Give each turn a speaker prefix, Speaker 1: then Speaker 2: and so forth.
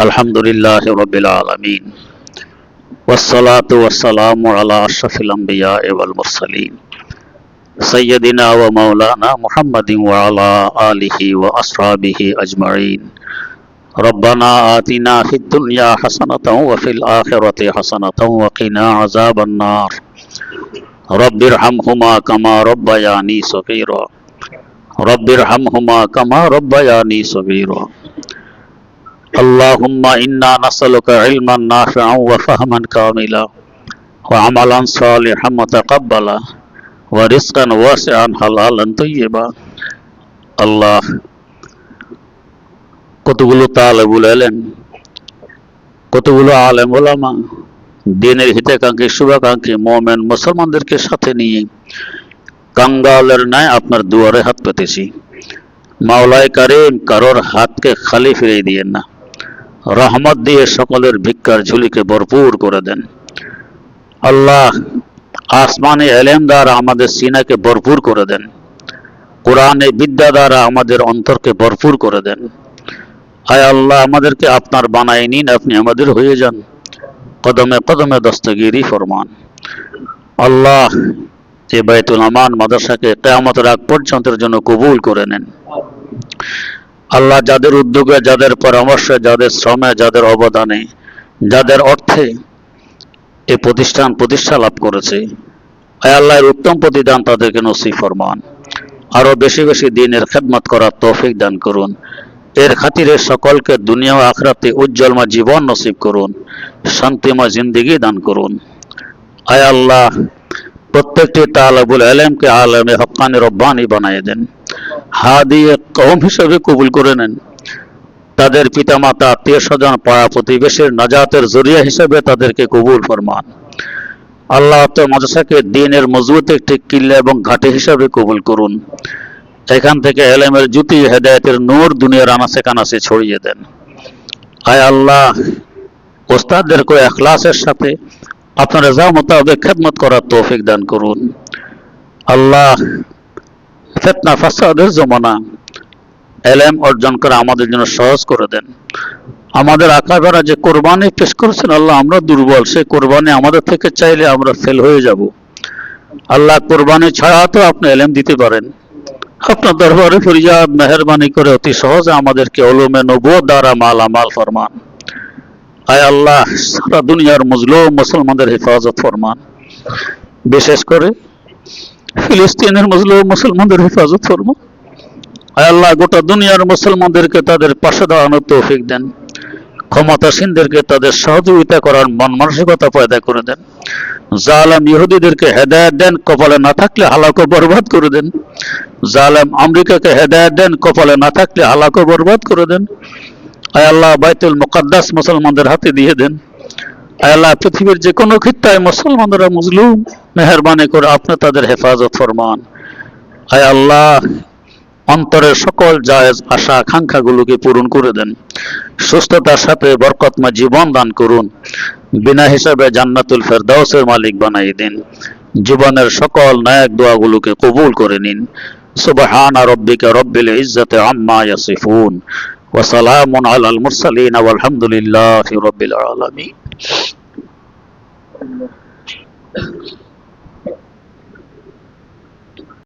Speaker 1: الحمد لله رب العالمين. والصلاة والسلام على أشرف الأنبياء والمرسلين. سيدنا ومولانا محمد وعلى آله وأصحابه أجمعين. ربنا آتنا في الدنيا حسنة وفي الآخرة حسنة وقنا عذاب النار. رب ارحمهما كما ربياني صغيرا. رب ارحمهما كما ربياني صغيرا. اللهم إنا نسألك علما نافعا وفهما كاملا وعملا صالحا متقبلا ورزقا واسعا حلالا طيبا আল্লাহ কতগুলো তালেবুল এলেন কতগুলো আলেম ওলামা দিনের হিতাকাঙ্ক্ষী শুভাকাঙ্ক্ষী মোমেন মুসলমানদেরকে সাথে নিয়ে কাঙ্গালের ন্যায় আপনার দুয়ারে হাত পেতেছি মাওলায় কারিম কারোর হাতকে খালি ফিরিয়ে দিয়েন না রহমত দিয়ে সকলের ভিক্ষার ঝুলিকে ভরপুর করে দেন। আল্লাহ আসমানে এলেম দ্বারা আমাদের সিনাকে ভরপুর করে দেন। কোরআনে বিদ্যা দ্বারা আমাদের অন্তরকে ভরপুর করে দেন। হায় আল্লাহ, আমাদেরকে আপনার বানাই নিন, আপনি আমাদের হয়ে যান। কদমে কদমে দস্তগিরি ফরমান। আল্লাহ যে বাইতুল আমান মাদ্রাসাকে কেয়ামতের রাগ পর্যন্তের জন্য কবুল করে নেন। আল্লাহ যাদের উদ্যোগে, যাদের পরামর্শে, যাদের শ্রমে, যাদের অবদানে, যাদের অর্থে এই প্রতিষ্ঠান প্রতিষ্ঠা লাভ করেছে আল্লাহর উত্তম প্রতিদান তাদেরকে নসিব ফরমান। আরও বেশি বেশি দিনের খেদমত করার তৌফিক দান করুন। এর খাতিরে সকলকে দুনিয়া ও আখরাতে উজ্জ্বলময় জীবন নসিব করুন, শান্তিময় জিন্দিগি দান করুন। আয় আল্লাহ, প্রত্যেকটি তালাবুল আলমকে আলমে হকানি রব্বানি বানিয়ে দেন। হাদি কৌম হিসেবে কবুল করে নেন। তাদের পিতামাতা আত্মীয় স্বজন পাড়া প্রতিবেশীর নাজাতের জরিয়া হিসেবে তাদেরকে কবুল ফরমান। আল্লাহ মাদ্রাসাকে দিনের মজবুত একটি কিল্লা এবং ঘাটে হিসাবে কবুল করুন। এখান থেকে এলেমের জ্যোতি হেদায়তের নূর দুনিয়ার আনাসে কানাসে ছড়িয়ে দেন। আয় আল্লাহ, ওস্তাদদেরকে এখলাসের সাথে আপনার রেজা মোতাবেক খেদমত করার তৌফিক দান করুন। আল্লাহ ফেতনা ফাসাদের জমানা এলেম অর্জন করে আমাদের জন্য সহজ করে দেন। আমাদের আকাবেরা যে কোরবানি পেশ করেছেন, আল্লাহ আমরা দুর্বল। সেই কোরবানি আমাদের থেকে চাইলে আমরা ফেল হয়ে যাব। আল্লাহ কোরবানি ছাড়া তো আপনি এলেম দিতে পারেন। আপনার দরবারে ফরিয়াদ, মেহরবানি করে অতি সহজে আমাদেরকে অলমে নবুয় দ্বারা মাল আমাল ফরমান। আয় আল্লাহ, সারা দুনিয়ার মজলুম মুসলমানদের হেফাজত ফরমান। বিশেষ করে ফিলিস্তিনের মুসলমানদের হেফাজত আয় আল্লাহ, গোটা দুনিয়ার মুসলমানদেরকে তাদের পাশে দাঁড়ানোর তৌফিক দেন। ক্ষমতাসীনদেরকে তাদের সহযোগিতা করার মন মানসিকতা পয়দা করে দেন। জালাম ইহুদিদেরকে হেদায়ত দেন, কপালে না থাকলে হালাকো বরবাদ করে দেন। জালাম আমেরিকাকে হেদায়ত দেন, কপালে না থাকলে হালাকো বরবাদ করে দেন। আয় আল্লাহ, বাইতুল মুকাদ্দাস মুসলমানদের হাতে দিয়ে দেন। আল্লাহ পৃথিবীর যে কোনো খিত্তায় মুসলমানরা মুজলুম, মেহরবানি করে আপনি তাদের হেফাজত ফরমান। আয় আল্লাহ, অন্তরের সকল জায়েজ আশা, আকাঙ্ক্ষাগুলোকে পূরণ করে দেন। সুস্থতার সাথে বরকতময় জীবন দান করুন। বিনা হিসাবে জান্নাতুল ফেরদাউসের মালিক বানাই দিন। জীবনের সকল নায়ক দোয়াগুলোকে কবুল করে নিন। সুবহান রব্বিকা রব্বিল ইজ্জাতি আম্মা ইয়াসিফুন। ওয়া সালামুন আলাল মুরসালিন ওয়াল হামদুলিল্লাহি রাব্বিল আলামিন।